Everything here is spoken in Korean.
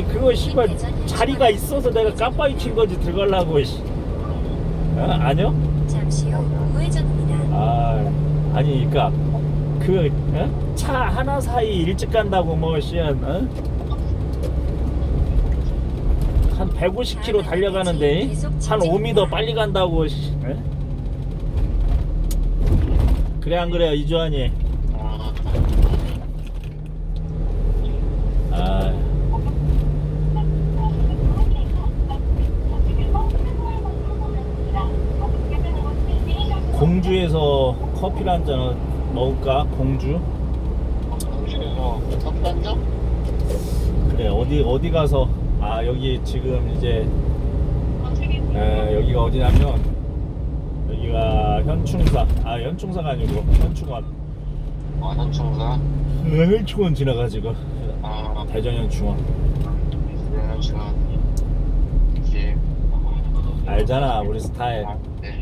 아니 그거 씨발 자리가 있어서 내가 깜빡이 킨 거지 들어가려고 씨. 어? 아니요? 잠시 후 우회전입니다. 아 아니 그니까 그 어? 차 하나 사이 일찍 간다고 뭐 씨한 어? 한 150km 달려가는데 한 5m 빨리 간다고 씨. 어? 그래 안 그래요 이주환이 아 공주에서 커피를 한잔 먹을까 공주 중에서 커피 한 잔? 그래 어디 어디 가서 아 여기 지금 이제 에, 여기가 어디냐면 여기가 현충사 아 현충사가 아니고 현충원 아, 현충사. 현충원 지나가지고 아, 대전 현충원 현충사. 이제. 알잖아 우리 스타일 아, 네.